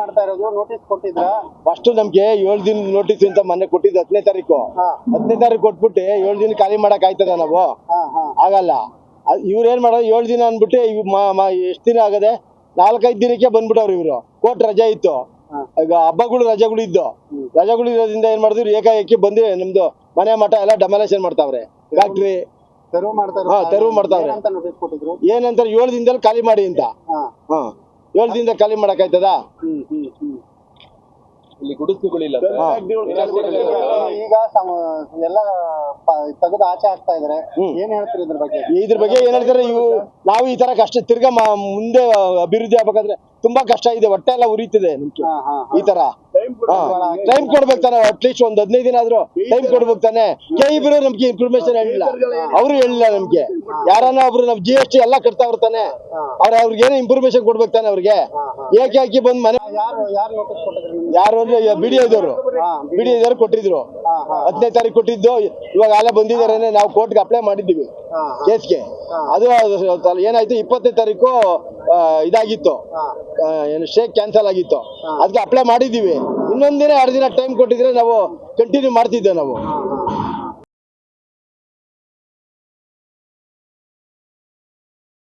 ಮಾಡ್ತಾ ಇರೋದು? ನೋಟಿಸ್ ಕೊಟ್ಟಿದ್ರ? ಫಸ್ಟ್ ನಮ್ಗೆ ಏಳು ದಿನ ನೋಟಿಸ್ ಅಂತ ಮೊನ್ನೆ ಕೊಟ್ಟಿದ್ದು ಹತ್ತನೇ ತಾರೀಕು. ಹತ್ತನೇ ತಾರೀಕು ಕೊಟ್ಬಿಟ್ಟು ಏಳು ದಿನ ಖಾಲಿ ಮಾಡಕ್ ಆಯ್ತದ ನಾವು? ಆಗಲ್ಲ. ಇವ್ರು ಏನ್ ಮಾಡೋದು? ಏಳು ದಿನ ಅನ್ಬಿಟ್ಟು ಎಷ್ಟ್ ದಿನ ಆಗದೆ ನಾಲ್ಕೈದು ದಿನಕ್ಕೆ ಬಂದ್ಬಿಟ್ಟವ್ರು ಇವ್ರು. ಕೋರ್ಟ್ ರಜೆ ಇತ್ತು. ಈಗ ಹಬ್ಬಗಳು ರಜೆಗಳು ಇದ್ದು. ರಜೆಗಳು ಇರೋದ್ರಿಂದ ಏನ್ ಮಾಡಿದ್ರು? ಏಕಾಏಕಿ ಬಂದು ನಮ್ದು ಮನೆ ಮಠ ಎಲ್ಲ ಡಮಾಲೇಷನ್ ಮಾಡ್ತಾವ್ರೆ. ಫ್ಯಾಕ್ಟ್ರಿ ತೆರವು ಮಾಡ್ತಾರೆ ಹಾ, ತೆರವು ಮಾಡ್ತಾವ್ರೆ. ಏನಂತಾರೆ? ಏಳು ದಿನದಲ್ಲಿ ಖಾಲಿ ಮಾಡಿ ಅಂತ. ಹಾ ಹಾ ಏಳು ಖಾಲಿ ಮಾಡಕ್ ಆಯ್ತದ ಇಲ್ಲಿ ಗುಡಿಸ್ಲುಗಳಿಲ್ಲ ಈಗ ಸಮ- ಎಲ್ಲ ತೆಗೆದು ಆಚೆ ಆಗ್ತಾ ಇದ್ರೆ. ಹ್ಮ್. ಏನ್ ಹೇಳ್ತೀರಿ ಇದ್ರ ಬಗ್ಗೆ? ಇದ್ರ ಬಗ್ಗೆ ಏನ್ ಹೇಳ್ತಾರೆ ಇವು? ನಾವು ಈ ತರ ಕಷ್ಟ ತಿರ್ಗಾ ಮ- ಮುಂದೆ ಅಭಿವೃದ್ಧಿ ಆಗ್ಬೇಕಾದ್ರೆ ತುಂಬಾ ಕಷ್ಟ ಇದೆ. ಹೊಟ್ಟೆ ಎಲ್ಲ ಉರಿತಿದೆ ನಮ್ಗೆ. ಹಾ ಹಾ. ಈ ತರ. ಟೈಮ್ ಕೊಡ್ಬೇಕು ತಾನೆ. ಅಟ್ಲೀಸ್ಟ್ ಒಂದ್ ಹದಿನೈದು ದಿನ ಆದ್ರೂ ಟೈಮ್ ಕೊಡ್ಬೇಕು ತಾನೆ. ಕೆ ಇಬ್ರು ನಮ್ಗೆ ಇನ್ಫಾರ್ಮೇಶನ್ ಹೇಳಿಲ್ಲ. ಅವರು ಹೇಳಿಲ್ಲ ನಮ್ಗೆ. ಯಾರನ್ನ ಒಬ್ರು ನಮ್ ಜಿ ಎಸ್ ಟಿ ಎಲ್ಲ ಕಟ್ತಾ ಬರ್ತಾನೆ ಅವ್ರ ಅವ್ರಿಗೆ ಏನೋ ಇನ್ಫಾರ್ಮೇಶನ್ ಕೊಡ್ಬೇಕು ತಾನೆ ಅವ್ರಿಗೆ. ಏಕೆ ಹಾಕಿ ಬಂದ್ ಮನೆ ಯಾರು ಅಂದ್ರೆ ಬಿಡಿ ಇದ್ದವರು ಬಿಡಿ. ಇದ್ದವರು ಕೊಟ್ಟಿದ್ರು. ಹದಿನೈದು ತಾರೀಕು ಕೊಟ್ಟಿದ್ದು. ಇವಾಗ ಅಲ್ಲೇ ಬಂದಿದ್ದಾರೆ ನಾವು ಕೋರ್ಟ್ಗೆ ಅಪ್ಲೈ ಮಾಡಿದ್ದೀವಿ. ಕೇಸ್ಗೆ ಅದು ಅದು ಏನಾಯ್ತು ಇಪ್ಪತ್ತನೇ ತಾರೀಕು ಇದಾಗಿತ್ತು. ಏನು ಶೇಕ್ ಕ್ಯಾನ್ಸಲ್ ಆಗಿತ್ತು. ಅದಕ್ಕೆ ಅಪ್ಲೈ ಮಾಡಿದ್ದೀವಿ. ಇನ್ನೊಂದ್ ದಿನ ಎರಡು ದಿನ ಟೈಮ್ ಕೊಟ್ಟಿದ್ರೆ ನಾವು ಕಂಟಿನ್ಯೂ ಮಾಡ್ತಿದ್ದೆ ನಾವು.